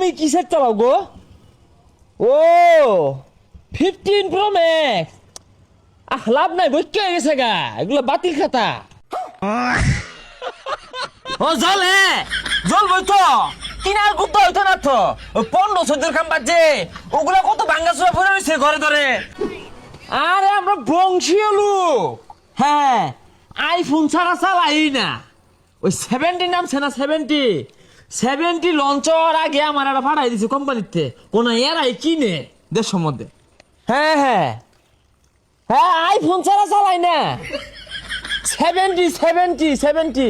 তুমি কিসের চালাও গো? ও ফিফটিন প্রো ম্যাক্স আহ লাভ নাই বই কে গেছে গা। এগুলো বাতিল খাতা। ও জল হে জল বই তো। কিনার কুত্তা হইতো না তো পনেরো চোদ্দোর খাম বাজছে। ওগুলা কত ভাঙ্গা চুরা পড়ে রয়েছে ঘরে ধরে। আরে আমরা বংশীয় লোক। হ্যাঁ। আইফোন ছাড়া চালাই না। ওই সেভেন্টি নামছে না সেভেন্টি সেভেন্টি লঞ্চ হওয়ার আগে আমার একটা ভাড়াই দিছে কোম্পানিতে কোন এরাই কিনে দেশের মধ্যে। হ্যাঁ হ্যাঁ। হ্যাঁ আইফোন ছাড়া চালাই না। সেভেন্টি সেভেন্টি সেভেন্টি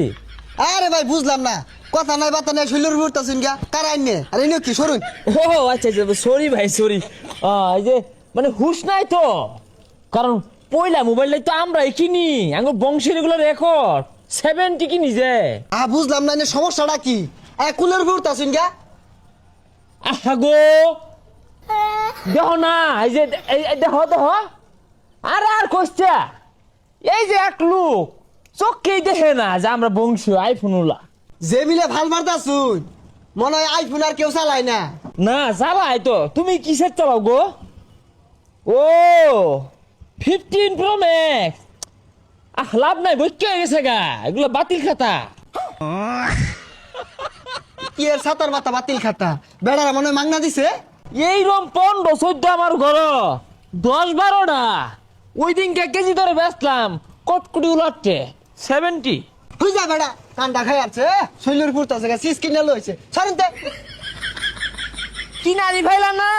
আরে ভাই বুঝলাম না। কথা নাই বাতা নাই শৈলের উপর তাছুন গা। কারাই নে? আরে ইনো কি সরুন। ও আচ্ছা আচ্ছা সরি ভাই সরি। এই যে মানে হুশ নাই তো। কারণ পয়লা মোবাইলটাই তো আমরাই কিনি। আমার বংশের এগুলো রেকর্ড সেভেন্টি কিনি যে। আ বুঝলাম না সমস্যাটা কি? কুলের উপর তাছুন গা আহা গো। দেহ না এই যে দেহ দেহ আর আর কইস্তা এই যে এক লোক চোখকেই দেখে না যে আমরা বংশীয় আইফোন উলা যে মিলে ভালো মারতাছুন মনে হয় আইফোন আর কেউ চালায় না। না চালাই তো। তুমি কিসের চালাও গো? ও ফিফটিন প্রো ম্যাক্স আহ লাভ নাই বই কে গেছে গা এগুলো বাতিল খাতা। এর সাতার মাথা বাতিল খাতা। বেড়ারা মনে মাংনা দিছে? এই রম পনেরো চোদ্দ আমার ঘর। দশ বারোটা। ওই দিনকে কেজি ধরে বেচলাম কটকুটি উলাটে। সেভেন্টি যা বেড়া খাই আছে শৈলের সিস কিনে লইছে। সরেন তে। কিনারি ভাইলা না?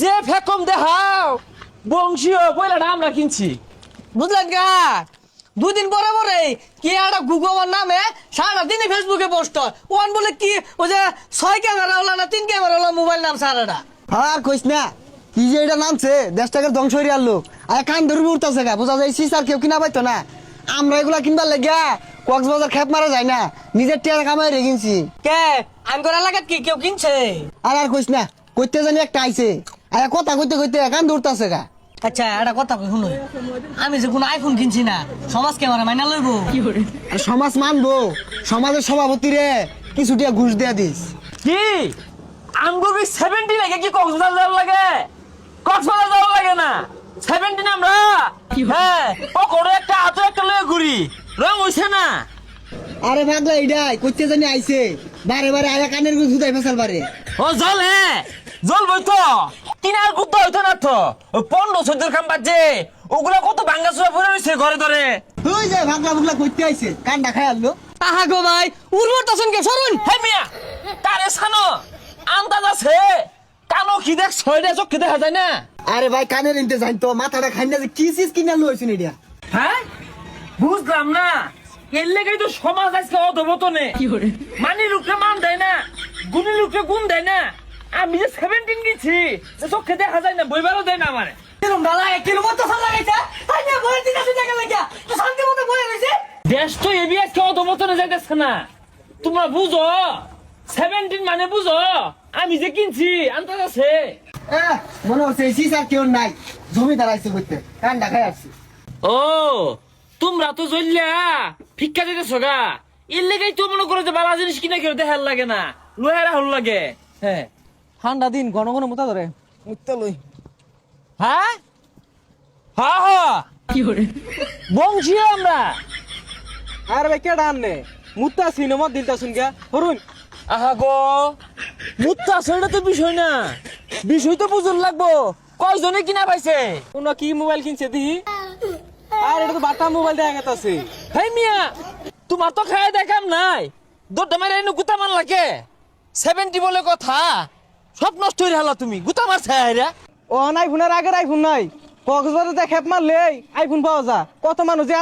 যে ফেকম দেখাও। বংশীয় পয়লাটা আমরা কিনছি। বুঝলেন গা? দুদিন পরে পরে কি একটা গুগলের নামে সারা দিনই ফেসবুকে পোস্ট হয়। ওয়ান বলে কি ওই যে ছয় ক্যামেরা হলো না তিন ক্যামেরা হলো মোবাইল নাম সারাটা। আর কইস না কি যে এটা নামছে দেশ টাকার ধ্বংস হয়ে আনলো আর কান ধরে উঠতেছে গা বোঝা যায় সিসার কেউ কিনা পাইতো না। আমরা এগুলা কিনবার লেগে কক্সবাজার খেপ মারা যায় না নিজের টিয়ার কামাই রে কিনছি। কে? আঙ্গর এলাকাত কি কেউ কিনছে? আর আর কইস না কইতে জানি একটা আইছে। আর কথা কইতে কইতে কান ধরতেছে গা। আচ্ছা একটা কথা কই শুনুন। আমি যে কোনো আইফোন কিনছি না সমাজ ক্যামেরা মাইনা লইব? আর সমাজ মানবো। সমাজের সভাপতি রে কিছু টিয়া ঘুষ দেয়া দিস। কি? আমগো কি সেভেন্টি লাগে কি কক্সবাজার যাওয়ার লাগে? কক্সবাজার যাওয়ার লাগে না। সেভেন্টিন আমরা হ্যাঁ পকড়ে একটা হাতে একটা লয়ে ঘুরি। রং হইছে না। আরে ভাগলা এইডাই কইতে জানি আইছে। বারে বারে আয়া কানের গুছ হুদাই ফেসাল বারে। ও জল হে জল বই তো। কিনার কুত্তা হইতো না তো? পনেরো চোদ্দোর খাম বাজছে। ওগুলা কত ভাঙ্গা চুরা পড়ে রয়েছে ঘরে ধরে? ওই যে ভাগলা বুগলা কইতে আইছে কান্ডা খাই আনলো আহা গো ভাই উর্বর তাছেন কে? সরুন। হে মিয়া কারে সানো? আন্দাজ আছে? কানো কি দেখ ছয়টা চোখে দেখা যায় না? আরে ভাই কানের ইনতে জানি তো মাথাটা খাই না যে কি চিজ কিনা লইছুন এটা হ্যাঁ? বুঝলাম না। এর লেগেই তো সমাজ আজকে অধবতনে মানি লোককে মান দেয় না গুণী লোককে গুণ দেয় না। আমি যে সেভেন্টিন গেছি চোখে দেখা যায় না বইবারও দেয় না আমার। লাগিয়া। তো মতো বই তো এবি যাইতেছে না। তোমরা বুঝো? সেভেন্টিন মানে বুঝো? আমি যে কিনছি আন্দাজ আছে মনে হচ্ছে এই চিজ কেউ নাই। জমিদার আইছে করতে কান্ডা খাই আসছে। ও তোমরা তো জ্বললা ভিক্ষা দিতেছ গা। এর লেগেই তো মনে করো যে বালা জিনিস কিনা কেউ দেখার লাগে না। লোহারা হল লাগে। হ্যাঁ। ঠান্ডা দিন ঘন ঘন মুতা ধরে। মুততে লই। হ্যাঁ? হ্যাঁ হ্যাঁ বংশী আমরা। আরে ভাই কেডা আননে মুত্তা সিনেমা দিলতা শুন গা হরুন। আহা গো। মুত্তা সেটা তো বিষয় না। বিষয় তো বুঝুন লাগবো। কয়জনে কিনা পাইছে? কোন কি মোবাইল কিনছে দিহি আর এটা তো বাটা মোবাইল দেখা গেছে হেই মিয়া তোমার তো খায় দেখাম নাই। দৌড়টা মারে এনে গুতা মান লাগে সেভেন্টি বলে কথা। সব নষ্ট হয়ে হালা তুমি। গুতা মারছে ছায়া ও আইফোনের আগের আইফোন নাই কক্সবাজারে যা খেপ মারলে আইফোন পাওয়া যা কত মানুষ যে